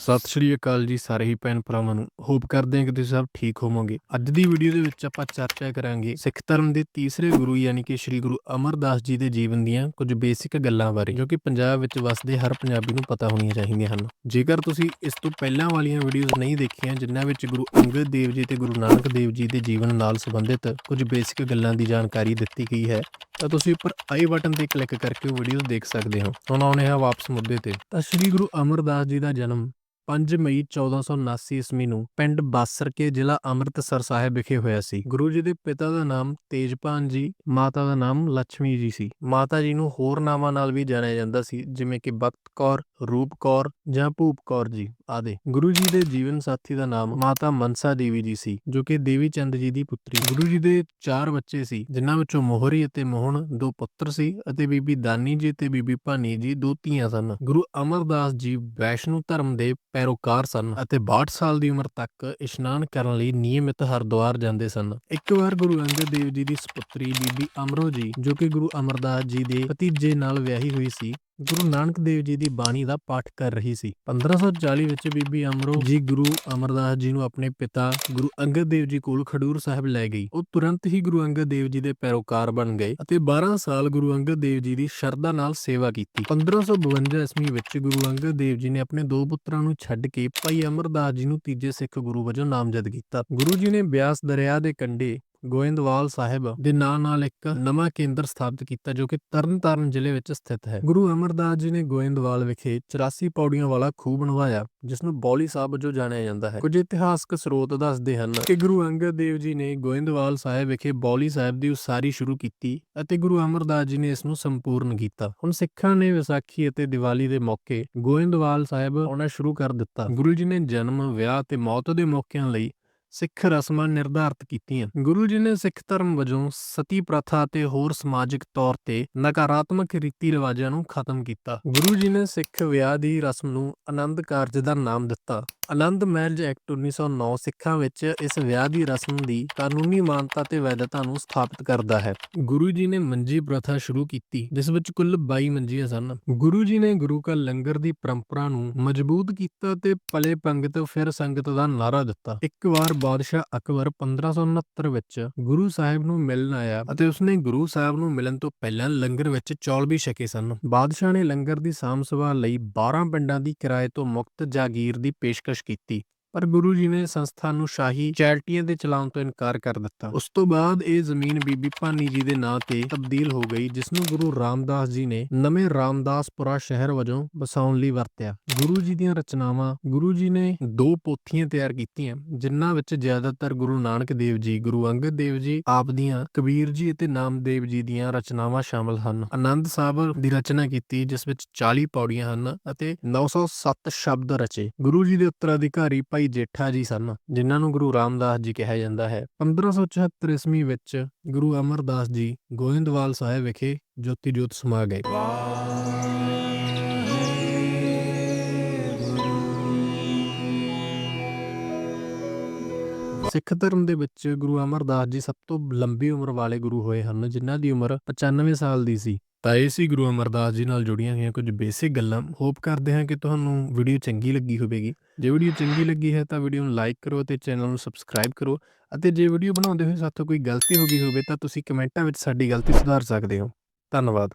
ਸਤਿ ਸ਼੍ਰੀ ਅਕਾਲ ਜੀ ਸਾਰੇ ਹੀ ਭੈਣ ਭਰਾਵਾਂ ਨੂੰ। ਹੋਪ ਕਰਦੇ ਹਾਂ ਕਿ ਤੁਸੀਂ ਸਭ ਠੀਕ ਹੋਵੋਗੇ। ਅੱਜ ਦੀ ਵੀਡੀਓ ਦੇ ਵਿੱਚ ਆਪਾਂ ਚਰਚਾ ਕਰਾਂਗੇ ਸਿੱਖ ਧਰਮ ਦੇ ਤੀਸਰੇ ਗੁਰੂ ਯਾਨੀ ਕਿ ਸ੍ਰੀ ਗੁਰੂ ਅਮਰਦਾਸ ਜੀ ਦੇ ਜੀਵਨ ਦੀਆਂ ਕੁਝ ਬੇਸਿਕ ਗੱਲਾਂ ਬਾਰੇ, ਜੋ ਕਿ ਪੰਜਾਬ ਵਿੱਚ ਵਸਦੇ ਹਰ ਪੰਜਾਬੀ ਨੂੰ ਪਤਾ ਹੋਣੀਆਂ ਚਾਹੀਦੀਆਂ ਹਨ। ਜੇਕਰ ਤੁਸੀਂ ਇਸ ਤੋਂ ਪਹਿਲਾਂ ਵਾਲੀਆਂ ਵੀਡੀਓਜ਼ ਨਹੀਂ ਦੇਖੀਆਂ, ਜਿਨ੍ਹਾਂ ਵਿੱਚ ਗੁਰੂ ਅੰਗਦ ਦੇਵ ਜੀ ਤੇ ਗੁਰੂ ਨਾਨਕ ਦੇਵ ਜੀ ਦੇ ਜੀਵਨ ਨਾਲ ਸੰਬੰਧਿਤ ਕੁਝ ਬੇਸਿਕ ਗੱਲਾਂ ਦੀ ਜਾਣਕਾਰੀ ਦਿੱਤੀ ਗਈ ਹੈ, ਤਾਂ ਤੁਸੀਂ ਉੱਪਰ ਆਈ ਬਟਨ ਤੇ ਕਲਿੱਕ ਕਰਕੇ ਉਹ ਵੀਡੀਓਜ਼ ਦੇਖ ਸਕਦੇ ਹੋ। ਹੁਣ ਆਉਣੇ ਹਾਂ ਵਾਪਸ ਮੁੱਦੇ ਤੇ। ਤਾਂ ਸ੍ਰੀ ਗੁਰੂ ਅਮਰਦਾਸ ਜੀ ਦਾ ਜਨਮ 5 ਮਈ 1479 ਈਸਵੀ ਨੂੰ ਪਿੰਡ ਬਾਸਰਕੇ ਜ਼ਿਲ੍ਹਾ ਅੰਮ੍ਰਿਤਸਰ ਸਾਹਿਬ ਵਿਖੇ ਹੋਇਆ ਸੀ। ਗੁਰੂ ਜੀ ਦੇ ਪਿਤਾ ਦਾ ਨਾਮ ਤੇਜਪਾਨ ਜੀ, ਮਾਤਾ ਦਾ ਨਾਮ ਲక్ష్ਮੀ ਜੀ ਸੀ। ਮਾਤਾ ਜੀ ਨੂੰ ਹੋਰ ਨਾਵਾਂ ਨਾਲ ਵੀ ਜਾਣਿਆ ਜਾਂਦਾ ਸੀ, ਜਿਵੇਂ ਕਿ ਬਖਤ ਕੌਰ, ਰੂਪ ਕੌਰ ਜਾਂ ਭੂਪ ਕੌਰ ਜੀ ਆਦਿ। ਗੁਰੂ ਜੀ ਦੇ ਜੀਵਨ ਸਾਥੀ ਦਾ ਨਾਮ ਮਾਤਾ ਮਨਸਾ ਦੇਵੀ ਜੀ ਸੀ, ਜੋ ਕਿ ਦੇਵੀ ਚੰਦ ਜੀ ਦੀ ਪੁੱਤਰੀ ਗੁਰੂ ਜੀ ਦੇ ਚਾਰ ਬੱਚੇ ਸੀ, ਜਿਨ੍ਹਾਂ ਵਿੱਚੋਂ ਮੋਹਰੀ ਅਤੇ ਮੋਹਣ ਦੋ ਪੁੱਤਰ ਸੀ ਅਤੇ ਬੀਬੀ ਦਾਨੀ ਜੀ ਤੇ ਬੀਬੀ ਭਾਨੀ ਜੀ ਦੋ ਧੀਆਂ ਸਨ। ਗੁਰੂ ਅਮਰਦਾਸ ਜੀ ਵੈਸ਼ਨੂ ਧਰਮ ਦੇ ਪੈਰੋਕਾਰ ਸਨ ਅਤੇ 62 ਸਾਲ ਦੀ ਉਮਰ ਤੱਕ ਇਸ਼ਨਾਨ ਕਰਨ ਲਈ ਨਿਯਮਿਤ ਹਰਿਦੁਆਰ ਜਾਂਦੇ ਸਨ। ਇੱਕ ਵਾਰ ਗੁਰੂ ਅੰਗਦ ਦੇਵ ਜੀ ਦੀ ਸੁਪੁੱਤਰੀ ਬੀਬੀ ਅਮਰੋ ਜੀ, ਜੋ ਕਿ ਗੁਰੂ ਅਮਰਦਾਸ ਜੀ ਦੇ ਭਤੀਜੇ ਨਾਲ ਵਿਆਹੀ ਹੋਈ ਸੀ, ਗੁਰੂ ਨਾਨਕ ਦੇਵ ਜੀ ਦੀ ਬਾਣੀ ਦਾ ਪਾਠ ਕਰ ਰਹੀ ਸੀ। 1540 ਵਿੱਚ ਬੀਬੀ ਅਮਰੋ ਜੀ ਗੁਰੂ ਅਮਰਦਾਸ ਜੀ ਨੂੰ ਆਪਣੇ ਪਿਤਾ ਗੁਰੂ ਅੰਗਦ ਦੇਵ ਜੀ ਕੋਲ ਖਡੂਰ ਸਾਹਿਬ ਲੈ ਗਈ। ਉਹ ਤੁਰੰਤ ਹੀ ਗੁਰੂ ਅੰਗਦ ਦੇਵ ਜੀ ਦੇ ਪੈਰੋਕਾਰ ਬਣ ਗਏ ਅਤੇ 12 ਸਾਲ ਗੁਰੂ ਅੰਗਦ ਦੇਵ ਜੀ ਦੀ ਸ਼ਰਧਾ ਨਾਲ ਸੇਵਾ ਕੀਤੀ। 1552 ਈਸਵੀ ਵਿੱਚ ਗੁਰੂ ਅੰਗਦ ਦੇਵ ਜੀ ਨੇ ਆਪਣੇ ਦੋ ਪੁੱਤਰਾਂ ਨੂੰ ਛੱਡ ਕੇ ਭਾਈ ਅਮਰਦਾਸ ਜੀ ਨੂੰ ਤੀਜੇ ਸਿੱਖ ਗੁਰੂ ਵਜੋਂ ਨਾਮਜ਼ਦ ਕੀਤਾ। ਗੁਰੂ ਜੀ ਨੇ ਬਿਆਸ ਦਰਿਆ ਦੇ ਕੰਢੇ ਗੋਇੰਦਵਾਲ ਸਾਹਿਬ ਦੇ ਨਾਂ ਨਾਲ ਇੱਕ ਨਵਾਂ ਕੇਂਦਰ ਸਥਾਪਿਤ ਕੀਤਾ ਜੋ ਕਿ ਤਰਨਤਾਰਨ ਜ਼ਿਲ੍ਹੇ ਵਿੱਚ ਸਥਿਤ ਹੈ। ਗੁਰੂ ਅਮਰਦਾਸ ਜੀ ਨੇ ਗੋਇੰਦਵਾਲ ਵਿਖੇ 84 ਪੌੜੀਆਂ ਵਾਲਾ ਖੂਹ ਬਣਵਾਇਆ, ਜਿਸ ਨੂੰ ਬੌਲੀ ਸਾਹਿਬ ਵਜੋਂ ਜਾਣਿਆ ਜਾਂਦਾ ਹੈ। ਕੁਝ ਇਤਿਹਾਸਕ ਸਰੋਤ ਦੱਸਦੇ ਹਨ ਕਿ ਗੁਰੂ ਅੰਗਦ ਦੇਵ ਜੀ ਨੇ ਗੋਇੰਦਵਾਲ ਸਾਹਿਬ ਵਿਖੇ ਬੌਲੀ ਸਾਹਿਬ ਦੀ ਉਸਾਰੀ ਸ਼ੁਰੂ ਕੀਤੀ ਅਤੇ ਗੁਰੂ ਅਮਰਦਾਸ ਜੀ ਨੇ ਇਸ ਨੂੰ ਸੰਪੂਰਨ ਕੀਤਾ। ਹੁਣ ਸਿੱਖਾਂ ਨੇ ਵਿਸਾਖੀ ਅਤੇ ਦੀਵਾਲੀ ਦੇ ਮੌਕੇ ਗੋਇੰਦਵਾਲ ਸਾਹਿਬ ਆਉਣਾ ਸ਼ੁਰੂ ਕਰ ਦਿੱਤਾ। ਗੁਰੂ ਜੀ ਨੇ ਜਨਮ, ਵਿਆਹ ਤੇ ਮੌਤ ਦੇ ਮੌਕਿਆਂ ਲਈ ਸਿੱਖ ਰਸਮਾਂ ਨਿਰਧਾਰਤ ਕੀਤੀਆਂ। ਗੁਰੂ ਜੀ ਨੇ ਸਿੱਖ ਧਰਮ ਵਜੋਂ ਸਤੀ ਪ੍ਰਥਾ ਅਤੇ ਹੋਰ ਸਮਾਜਿਕ ਤੌਰ ਤੇ ਨਕਾਰਾਤਮਕ ਰੀਤੀ ਰਿਵਾਜਾਂ ਨੂੰ ਖਤਮ ਕੀਤਾ। ਗੁਰੂ ਜੀ ਨੇ ਸਿੱਖ ਵਿਆਹ ਦੀ ਰਸਮ ਨੂੰ ਆਨੰਦ ਕਾਰਜ ਦਾ ਨਾਮ ਦਿੱਤਾ। ਆਨੰਦ ਮੈਰਿਜ ਐਕਟ 1909 ਸਿੱਖਾਂ ਵਿੱਚ ਇਸ ਵਿਆਹ ਦੀ ਰਸਮ ਦੀ ਕਾਨੂੰਨੀ ਮਾਨਤਾ ਤੇ ਵੈਧਤਾ ਨੂੰ ਸਥਾਪਿਤ ਕਰਦਾ ਹੈ। ਗੁਰੂ ਜੀ ਨੇ ਮੰਜੀ ਪ੍ਰਥਾ ਸ਼ੁਰੂ ਕੀਤੀ, ਜਿਸ ਵਿੱਚ ਕੁੱਲ 22 ਮੰਜੀਆਂ ਸਨ। ਗੁਰੂ ਜੀ ਨੇ ਗੁਰੂ ਕਾ ਲੰਗਰ ਦੀ ਪਰੰਪਰਾ ਨੂੰ ਮਜ਼ਬੂਤ ਕੀਤਾ ਤੇ ਪਲੇ ਪੰਗਤ ਫਿਰ ਸੰਗਤ ਦਾ ਨਾਰਾ ਦਿੱਤਾ। ਇੱਕ ਵਾਰ ਬਾਦਸ਼ਾਹ ਅਕਬਰ 1569 ਵਿੱਚ ਗੁਰੂ ਸਾਹਿਬ ਨੂੰ ਮਿਲਣ ਆਇਆ ਅਤੇ ਉਸਨੇ ਗੁਰੂ ਸਾਹਿਬ ਨੂੰ ਮਿਲਣ ਤੋਂ ਪਹਿਲਾਂ ਲੰਗਰ ਵਿੱਚ ਚੌਲ ਵੀ ਛਕੇ ਸਨ। ਬਾਦਸ਼ਾਹ ਨੇ ਲੰਗਰ ਦੀ ਸਾਂਭ ਸੰਭਾਲ ਲਈ 12 ਪਿੰਡਾਂ ਦੀ ਕਿਰਾਏ ਤੋਂ ਮੁਕਤ ਜਾਗੀਰ ਦੀ ਪੇਸ਼ਕਸ਼ ਕੀਤੀ। ਪਰ ਗੁਰੂ ਜੀ ਨੇ ਸੰਸਥਾ ਨੂੰ ਸ਼ਾਹੀ ਚੈਰਿਟੀਆਂ ਦੇ ਚਲਾਉਣ ਤੋਂ ਇਨਕਾਰ ਕਰ ਦਿੱਤਾ। ਉਸ ਤੋਂ ਬਾਅਦ ਇਹ ਜ਼ਮੀਨ ਬੀਬੀ ਭਾਨੀ ਜੀ ਦੇ ਨਾਂ ਤੇ ਤਬਦੀਲ ਹੋ ਗਈ, ਜਿਸ ਨੂੰ ਗੁਰੂ ਰਾਮਦਾਸ ਜੀ ਨੇ ਨਵੇਂ ਰਾਮਦਾਸਪੁਰਾ ਸ਼ਹਿਰ ਵਜੋਂ ਵਸਾਉਣ ਲਈ ਵਰਤਿਆ। ਗੁਰੂ ਜੀ ਦੀਆਂ ਰਚਨਾਵਾਂ, ਗੁਰੂ ਜੀ ਨੇ ਦੋ ਪੋਥੀਆਂ ਤਿਆਰ ਕੀਤੀਆਂ, ਜਿਨ੍ਹਾਂ ਵਿੱਚ ਜ਼ਿਆਦਾਤਰ ਗੁਰੂ ਨਾਨਕ ਦੇਵ ਜੀ, ਗੁਰੂ ਅੰਗਦ ਦੇਵ ਜੀ, ਆਪ ਦੀਆਂ, ਕਬੀਰ ਜੀ ਅਤੇ ਨਾਮਦੇਵ ਜੀ ਦੀਆਂ ਰਚਨਾਵਾਂ ਸ਼ਾਮਲ ਹਨ। ਆਨੰਦ ਸਾਹਿਬ ਦੀ ਰਚਨਾ ਕੀਤੀ, ਜਿਸ ਵਿੱਚ 40 ਪੌੜੀਆਂ ਹਨ ਅਤੇ 907 ਸ਼ਬਦ ਰਚੇ। ਗੁਰੂ ਜੀ ਦੇ ਉੱਤਰਾਧਿਕਾਰੀ ਭਾਈ ਜੇਠਾ ਜੀ ਸਨ, ਜਿਨ੍ਹਾਂ ਨੂੰ ਗੁਰੂ ਰਾਮਦਾਸ ਜੀ ਕਿਹਾ ਜਾਂਦਾ ਹੈ। 1574 ਈਸਵੀ ਵਿੱਚ ਗੁਰੂ ਅਮਰਦਾਸ ਜੀ ਗੋਇੰਦਵਾਲ ਸਾਹਿਬ ਵਿਖੇ ਜੋਤੀ ਜੋਤ ਸਮਾ ਗਏ। ਸਿੱਖ ਧਰਮ ਦੇ ਵਿੱਚ ਗੁਰੂ ਅਮਰਦਾਸ ਜੀ ਸਭ ਤੋਂ ਲੰਬੀ ਉਮਰ ਵਾਲੇ ਗੁਰੂ ਹੋਏ ਹਨ, ਜਿਨ੍ਹਾਂ ਦੀ ਉਮਰ 95 ਸਾਲ ਦੀ ਸੀ। ਤਾਂ ਇਹ ਸੀ ਗੁਰੂ ਅਮਰਦਾਸ ਜੀ ਨਾਲ ਜੁੜੀਆਂ ਹੋਈਆਂ ਕੁਝ ਬੇਸਿਕ ਗੱਲਾਂ। ਹੋਪ ਕਰਦੇ ਹਾਂ ਕਿ ਤੁਹਾਨੂੰ ਵੀਡੀਓ ਚੰਗੀ ਲੱਗੀ ਹੋਵੇਗੀ। ਜੇ ਵੀਡੀਓ ਚੰਗੀ ਲੱਗੀ ਹੈ ਤਾਂ ਵੀਡੀਓ ਨੂੰ ਲਾਈਕ ਕਰੋ ਤੇ ਚੈਨਲ ਨੂੰ ਸਬਸਕ੍ਰਾਈਬ ਕਰੋ। ਅਤੇ ਜੇ ਵੀਡੀਓ ਬਣਾਉਂਦੇ ਹੋਏ ਸਾਥੋਂ ਕੋਈ ਗਲਤੀ ਹੋ ਗਈ ਹੋਵੇ ਤਾਂ ਤੁਸੀਂ ਕਮੈਂਟਾਂ ਵਿੱਚ ਸਾਡੀ ਗਲਤੀ ਸੁਧਾਰ ਸਕਦੇ ਹੋ। ਧੰਨਵਾਦ।